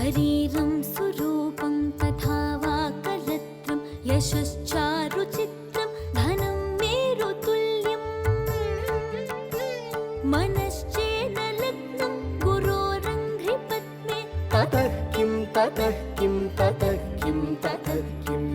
शरीरं सुरूपं तथा वा कलत्रं यशश्चारुचित्रं धनं मेरुतुल्यम् मनश्चेन लग्नं गुरोरङ्घ्रिपद्मे ततः किं ततः किं ततः किं ततः किम्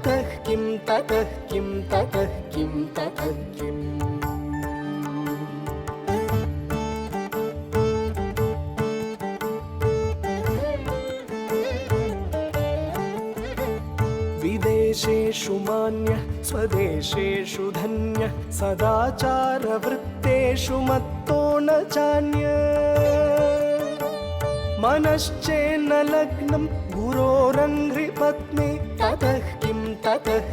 ततः किं ततः किं ततः किं ततः किम् विदेशेषु मान्यः स्वदेशेषु धन्यः सदाचारवृत्तेषु मत्तो न चान्य मनश्चेन्न लग्नं गुरोरङ्घ्रिपत्नी ततः किं ततः